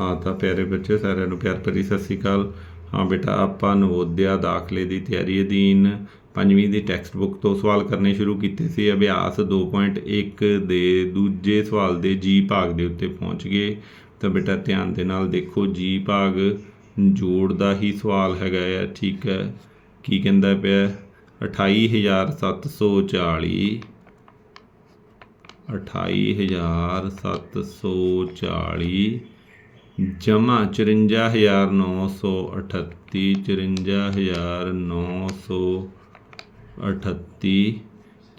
ਹਾਂ ਤਾਂ ਪਿਆਰੇ ਬੱਚੇ ਸਾਰਿਆਂ ਨੂੰ ਪਿਆਰ ਭਰੀ ਸਤਿ ਸ੍ਰੀ ਅਕਾਲ। ਹਾਂ ਬੇਟਾ, ਆਪਾਂ ਨਵੋਦਿਆ ਦਾਖਲੇ ਦੀ ਤਿਆਰੀ ਅਧੀਨ ਪੰਜਵੀਂ ਦੀ ਟੈਕਸਟ ਬੁੱਕ ਤੋਂ ਸਵਾਲ ਕਰਨੇ ਸ਼ੁਰੂ ਕੀਤੇ ਸੀ। ਅਭਿਆਸ 2.1 ਦੇ ਦੂਜੇ ਸਵਾਲ ਦੇ ਜੀ ਭਾਗ ਦੇ ਉੱਤੇ ਪਹੁੰਚ ਗਏ। ਤਾਂ ਬੇਟਾ, ਧਿਆਨ ਦੇ ਨਾਲ ਦੇਖੋ ਜੀ ਭਾਗ ਜੋੜ ਦਾ ਹੀ ਸਵਾਲ ਹੈਗਾ ਆ, ਠੀਕ ਹੈ। ਕੀ ਕਹਿੰਦਾ ਪਿਆ? 28740 28740 ਜਮਾ 54938 54938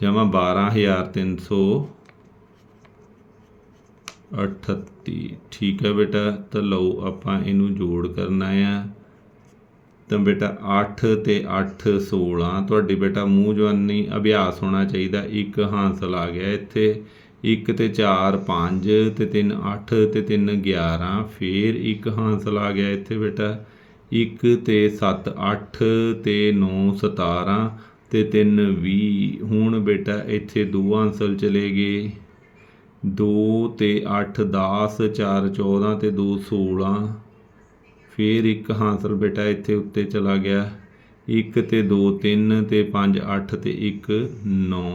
ਜਮਾ 12338 ਠੀਕ ਹੈ ਬੇਟਾ, ਤਾਂ ਲਓ ਆਪਾਂ ਇਹਨੂੰ ਜੋੜ ਕਰਨਾ ਆ। ਤਾਂ ਬੇਟਾ 8 ਤੇ 8 16 ਤੁਹਾਡੀ ਬੇਟਾ ਮੂੰਹ ਜਵਾਨੀ ਅਭਿਆਸ ਹੋਣਾ ਚਾਹੀਦਾ। ਇੱਕ ਹਾਸਲ ਆ ਗਿਆ ਇੱਥੇ। 1 ਤੇ 4 5 ਤੇ 3 8 ਤੇ 3 11 ਫੇਰ ਇੱਕ ਹਾਸਲ ਆ ਗਿਆ ਇੱਥੇ ਬੇਟਾ। 1 ਤੇ 7 8 ਤੇ 9 17 ਤੇ 3 20 ਹੁਣ ਬੇਟਾ ਇੱਥੇ ਦੋ ਹਾਸਲ ਚਲੇ ਗਏ। 2 ਤੇ 8 10 4 14 ਤੇ 2 16 ਫੇਰ ਇੱਕ ਹਾਸਲ ਬੇਟਾ ਇੱਥੇ ਉੱਤੇ ਚਲਾ ਗਿਆ। 1 ਤੇ 2 3 ਤੇ 5 8 ਤੇ 1 9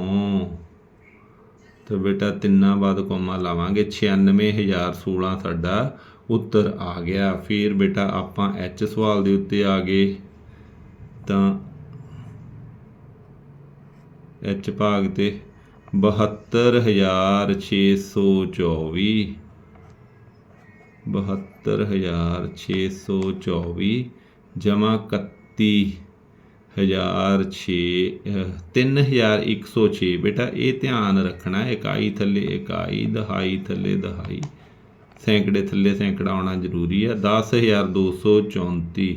ਤਾਂ ਬੇਟਾ, ਤਿੰਨਾਂ ਬਾਅਦ ਕੋਮਾ ਲਾਵਾਂਗੇ। 96016 ਸਾਡਾ ਉੱਤਰ ਆ ਗਿਆ। ਫਿਰ ਬੇਟਾ, ਆਪਾਂ ਐਚ ਸਵਾਲ ਦੇ ਉੱਤੇ ਆ ਗਏ ਤਾਂ ਐਚ ਭਾਗ ਤੇ 72624 72624 ਜਮਾ 31006 3106 ਬੇਟਾ, ਇਹ ਧਿਆਨ ਰੱਖਣਾ, ਇਕਾਈ ਥੱਲੇ ਇਕਾਈ, ਦਹਾਈ ਥੱਲੇ ਦਹਾਈ। ਸੈਂਕੜੇ ਥੱਲੇ ਸੈਂਕੜਾ ਆਉਣਾ ਜ਼ਰੂਰੀ ਹੈ। 10234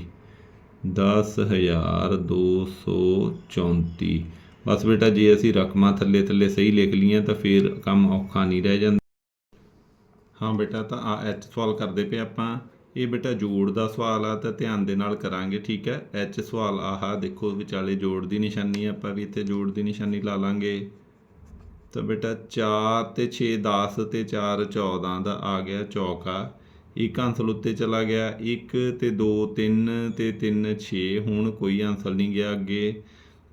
10234 ਬਸ ਬੇਟਾ, ਜੇ ਅਸੀਂ ਰਕਮਾਂ ਥੱਲੇ ਥੱਲੇ ਸਹੀ ਲਿਖ ਲਈਆਂ ਤਾਂ ਫਿਰ ਕੰਮ ਔਖਾ ਨਹੀਂ ਰਹਿ ਜਾਂਦਾ। ਹਾਂ ਬੇਟਾ, ਤਾਂ ਆ ਐਚ ਸਵਾਲ ਕਰਦੇ ਪਏ ਆਪਾਂ। ਇਹ ਬੇਟਾ ਜੋੜ ਦਾ ਸਵਾਲ ਆ, ਤਾਂ ਧਿਆਨ ਦੇ ਨਾਲ ਕਰਾਂਗੇ, ਠੀਕ ਹੈ? ਐਚ ਸਵਾਲ ਆਹਾ, ਦੇਖੋ ਵਿਚਾਲੇ ਜੋੜ ਦੀ ਨਿਸ਼ਾਨੀ ਆਪਾਂ ਵੀ ਇੱਥੇ ਜੋੜ ਦੀ ਨਿਸ਼ਾਨੀ ਲਾ ਲਾਂਗੇ। ਤਾਂ ਬੇਟਾ 4 ਤੇ 6 10 ਤੇ 4 14 ਦਾ ਆ ਗਿਆ ਚੌਕਾ। ਇੱਕ ਅੰਸਲ ਉੱਤੇ ਚਲਾ ਗਿਆ 1 ਤੇ 2 3 ਤੇ 3 6 ਹੁਣ ਕੋਈ ਅੰਸਲ ਨਹੀਂ ਗਿਆ ਅੱਗੇ।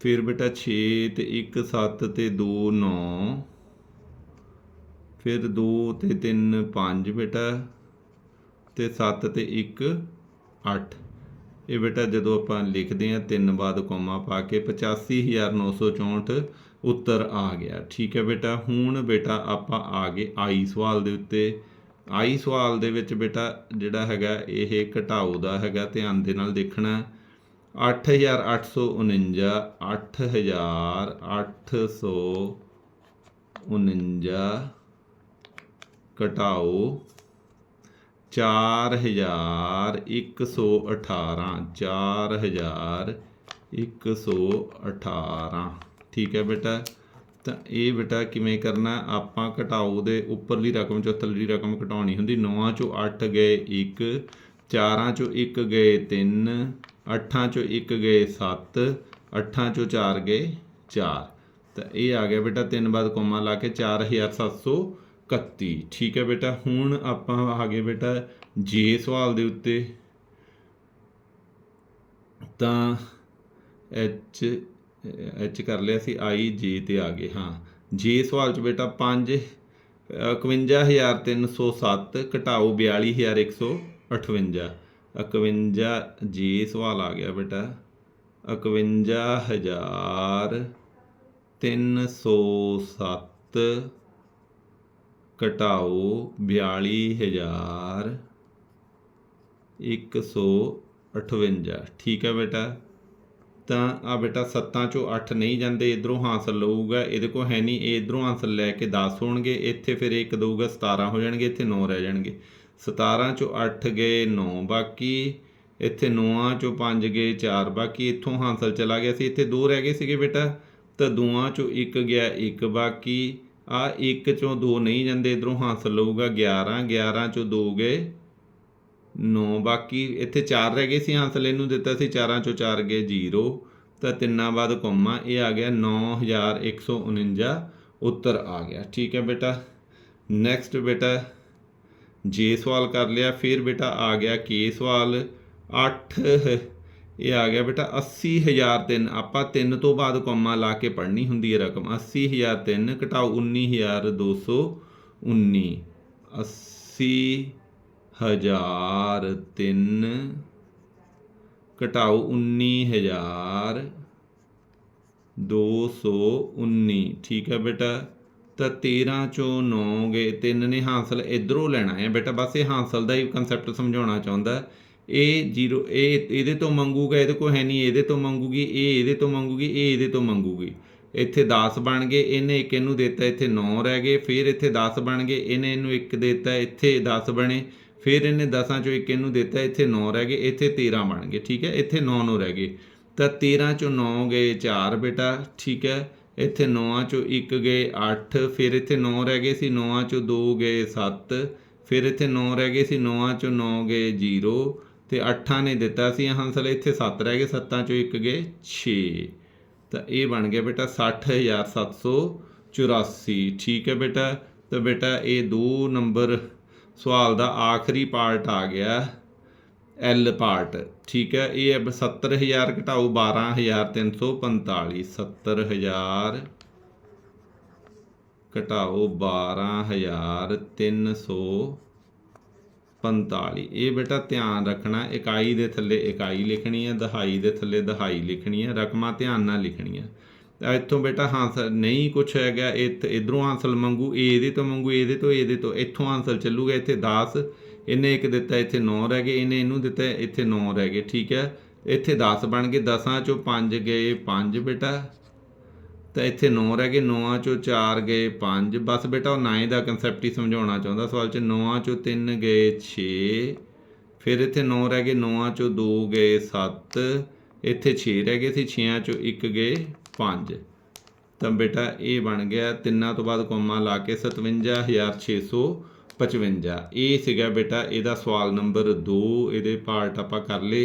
ਫਿਰ ਬੇਟਾ 6 ਤੇ 1 7 ਤੇ 2 9 ਫਿਰ 2 ਤੇ 3 5 ਬੇਟਾ। ਤੇ 7 ਤੇ 1 8 ਇਹ ਬੇਟਾ ਜਦੋਂ ਆਪਾਂ ਲਿਖਦੇ ਹਾਂ, ਤਿੰਨ ਬਾਅਦ ਕੋਮਾ ਪਾ ਕੇ 85964 ਉੱਤਰ ਆ ਗਿਆ। ਠੀਕ ਹੈ ਬੇਟਾ, ਹੁਣ ਬੇਟਾ ਆਪਾਂ ਆ ਗਏ ਆਈ ਸਵਾਲ ਦੇ ਉੱਤੇ। ਆਈ ਸਵਾਲ ਦੇ ਵਿੱਚ ਬੇਟਾ ਜਿਹੜਾ ਹੈਗਾ, ਇਹ ਘਟਾਓ ਦਾ ਹੈਗਾ, ਧਿਆਨ ਦੇ ਨਾਲ ਦੇਖਣਾ। 8849 8849 ਘਟਾਓ। 4118 4118 ਠੀਕ ਹੈ ਬੇਟਾ। ਤਾਂ ਇਹ ਬੇਟਾ ਕਿਵੇਂ ਕਰਨਾ? ਆਪਾਂ ਘਟਾਓ ਦੇ ਉੱਪਰਲੀ ਰਕਮ ਚੋਂ ਥੱਲੜੀ ਰਕਮ ਘਟਾਉਣੀ ਹੁੰਦੀ। 9 ਚੋਂ 8 ਗਏ 1 4 ਚੋਂ 1 ਗਏ 3 8 ਚੋਂ 1 ਗਏ 7 8 ਚੋਂ 4 ਗਏ 4 ਤਾਂ ਇਹ ਆ ਗਿਆ ਬੇਟਾ। ਤਿੰਨ ਬਾਅਦ ਕੋਮਾ ਲਾ ਕੇ 4731 ਠੀਕ ਹੈ ਬੇਟਾ। ਹੁਣ ਆਪਾਂ ਆ ਗਏ ਬੇਟਾ ਜੇ ਸਵਾਲ ਦੇ ਉੱਤੇ। ਤਾਂ ਐਚ ਐਚ ਕਰ ਲਿਆ ਸੀ ਆਈ ਜੇ ਤੇ ਆ ਗਏ। ਹਾਂ, ਜੇ ਸਵਾਲ ਚ ਬੇਟਾ 5 51307 ਘਟਾਓ 42158 51 ਜੇ ਸਵਾਲ ਆ ਗਿਆ ਬੇਟਾ। 51307 ਘਟਾਓ 42158 ਠੀਕ ਹੈ ਬੇਟਾ? ਤਾਂ ਆ ਬੇਟਾ 7 ਚੋਂ 8 ਨਹੀਂ ਜਾਂਦੇ, ਇਧਰੋਂ ਹਾਸਲ ਲਊਗਾ, ਇਹਦੇ ਕੋ ਹੈ ਨਹੀਂ, ਇਹ ਇਧਰੋਂ ਹਾਸਲ ਲੈ ਕੇ 10 ਹੋਣਗੇ, ਇੱਥੇ ਫਿਰ ਇੱਕ ਦਊਗਾ 17 ਹੋ ਜਾਣਗੇ, ਇੱਥੇ 9 ਰਹਿ ਜਾਣਗੇ। 17 ਚੋਂ 8 ਗਏ 9 ਬਾਕੀ ਇੱਥੇ 9 ਚੋਂ 5 ਗਏ 4 ਬਾਕੀ ਇੱਥੋਂ ਹਾਸਲ ਚਲਾ ਗਿਆ ਸੀ, ਇੱਥੇ 2 ਰਹਿ ਗਏ ਸੀਗੇ ਬੇਟਾ, ਤਾਂ ਦੋਆਂ ਚੋਂ ਇੱਕ ਗਿਆ ਇੱਕ, ਬਾਕੀ ਆ ਇੱਕ ਚੋਂ 2 ਨਹੀਂ ਜਾਂਦੇ, ਇਧਰੋਂ ਹਾਸਲ ਲਊਗਾ 11 11 ਚੋਂ 2 ਗਏ 9 ਬਾਕੀ ਇੱਥੇ 4 ਰਹਿ ਗਏ ਸੀ ਹਾਸਲ ਇਹਨੂੰ ਦਿੱਤਾ ਸੀ 4 ਚੋਂ 4 ਗਏ 0 ਤਾਂ ਤਿੰਨਾਂ ਬਾਅਦ ਕੋਮਾ, ਇਹ ਆ ਗਿਆ 9149 ਉੱਤਰ ਆ ਗਿਆ। ਠੀਕ ਹੈ ਬੇਟਾ। ਨੈਕਸਟ ਬੇਟਾ, ਜੇ ਸਵਾਲ ਕਰ ਲਿਆ, ਫਿਰ ਬੇਟਾ ਆ ਗਿਆ ਕੇ ਸਵਾਲ। 8 ਇਹ ਆ ਗਿਆ ਬੇਟਾ 80003 ਆਪਾਂ 3 ਤੋਂ ਬਾਅਦ ਕੋਮਾ ਲਾ ਕੇ ਪੜ੍ਹਨੀ ਹੁੰਦੀ ਹੈ ਰਕਮ। 80003 ਘਟਾਓ 19219 80003 ਘਟਾਓ 19000 219 ਠੀਕ ਹੈ ਬੇਟਾ। ਤਾਂ 13 ਚੋਂ 9 ਗਏ। 3 ਨੇ ਹਾਸਲ ਇਧਰੋਂ ਲੈਣਾ ਹੈ। ਬੇਟਾ ਬਸ ਇਹ ਹਾਸਲ ਦਾ ਹੀ ਕਨਸੈਪਟ ਸਮਝਾਉਣਾ ਚਾਹੁੰਦਾ। ਇਹ 0 ਇਹ ਇਹਦੇ ਤੋਂ ਮੰਗੂਗਾ, ਇਹਦੇ ਕੋਲ ਹੈ ਨਹੀਂ, ਇਹਦੇ ਤੋਂ ਮੰਗੂਗੀ ਇਹ ਇਹਦੇ ਤੋਂ ਮੰਗੂਗੀ ਇਹ ਇਹਦੇ ਤੋਂ ਮੰਗੂਗੀ। ਇੱਥੇ 10 ਬਣ ਗਏ, ਇਹਨੇ ਇੱਕ ਇਹਨੂੰ ਦਿੱਤਾ, ਇੱਥੇ 9 ਰਹਿ ਗਏ, ਫਿਰ ਇੱਥੇ 10 ਬਣ ਗਏ, ਇਹਨੇ ਇਹਨੂੰ ਇੱਕ ਦਿੱਤਾ, ਇੱਥੇ 10 ਬਣੇ, ਫਿਰ ਇਹਨੇ 10ਾਂ ਚੋਂ ਇੱਕ ਇਹਨੂੰ ਦਿੱਤਾ, ਇੱਥੇ 9 ਰਹਿ ਗਏ, ਇੱਥੇ 13 ਬਣ ਗਏ, ਠੀਕ ਹੈ? ਇੱਥੇ 9 9 ਰਹਿ ਗਏ। ਤਾਂ 13 ਚੋਂ 9 ਗਏ 4 ਬੇਟਾ, ਠੀਕ ਹੈ? ਇੱਥੇ 9 ਚੋਂ 1 ਗਏ 8 ਫਿਰ ਇੱਥੇ 9 ਰਹਿ ਗਏ ਸੀ 9 ਚੋਂ 2 ਗਏ 7 ਫਿਰ ਇੱਥੇ 9 ਰਹਿ ਗਏ ਸੀ 9 ਚੋਂ 9 ਗਏ 0 ਤੇ 8 ਨੇ ਦਿੱਤਾ ਸੀ ਹੰਸਲ ਇੱਥੇ 7 ਰਹਿ ਗਏ 7 ਚੋਂ 1 ਗਏ 6 ਤਾਂ ਇਹ ਬਣ ਗਿਆ ਬੇਟਾ 60784 ਠੀਕ ਹੈ ਬੇਟਾ? ਤਾਂ ਬੇਟਾ ਇਹ ਦੋ ਨੰਬਰ ਸਵਾਲ ਦਾ ਆਖਰੀ ਪਾਰਟ ਆ ਗਿਆ ਐਲ ਪਾਰਟ। ਠੀਕ ਹੈ, ਇਹ ਹੈ 70000 ਘਟਾਓ 12345 70000 ਘਟਾਓ 12345 ਇਹ ਬੇਟਾ ਧਿਆਨ ਰੱਖਣਾ, ਇਕਾਈ ਦੇ ਥੱਲੇ ਇਕਾਈ ਲਿਖਣੀ ਹੈ, ਦਹਾਈ ਦੇ ਥੱਲੇ ਦਹਾਈ ਲਿਖਣੀ ਹੈ, ਰਕਮਾਂ ਧਿਆਨ ਨਾਲ ਲਿਖਣੀਆਂ। ਤਾਂ ਇੱਥੋਂ ਬੇਟਾ ਹਾਸਲ ਨਹੀਂ ਕੁਛ ਹੈਗਾ ਇਧਰੋਂ ਹਾਸਲ ਮੰਗੂ ਇਹ ਇਹਦੇ ਤੋਂ ਮੰਗੂ, ਇਹਦੇ ਤੋਂ ਇਹਦੇ ਤੋਂ, ਇੱਥੋਂ ਹਾਸਲ ਚੱਲੂਗਾ, ਇੱਥੇ 10 ਇਹਨੇ ਇੱਕ ਦਿੱਤਾ, ਇੱਥੇ 9 ਰਹਿ ਗਏ, ਇਹਨੇ ਇਹਨੂੰ ਦਿੱਤਾ, ਇੱਥੇ 9 ਰਹਿ ਗਏ, ਠੀਕ ਹੈ? ਇੱਥੇ 10 ਬਣ ਗਏ 10ਾਂ ਚੋਂ 5 ਗਏ 5 ਬੇਟਾ। ਤਾਂ ਇੱਥੇ 9 ਰਹਿ ਗਏ 9ਾਂ ਚੋਂ 4 ਗਏ 5 ਬਸ ਬੇਟਾ, ਉਹ 9 ਦਾ ਕਨਸੈਪਟ ਹੀ ਸਮਝਾਉਣਾ ਚਾਹੁੰਦਾ। ਸਵਾਲ 'ਚ 9ਾਂ ਚੋਂ 3 ਗਏ 6 ਫਿਰ ਇੱਥੇ 9 ਰਹਿ ਗਏ 9ਾਂ ਚੋਂ 2 ਗਏ 7 ਇੱਥੇ 6 ਰਹਿ ਗਏ ਸੀ 6ਾਂ ਚੋਂ 1 ਗਏ 5 ਤਾਂ ਬੇਟਾ, ਇਹ ਬਣ ਗਿਆ। ਤਿੰਨਾਂ ਤੋਂ ਬਾਅਦ ਕੋਮਾ ਲਾ ਕੇ 57655 ਇਹ ਸੀਗਾ ਬੇਟਾ, ਇਹਦਾ ਸਵਾਲ ਨੰਬਰ 2 ਇਹਦੇ ਪਾਰਟ ਆਪਾਂ ਕਰ ਲਏ।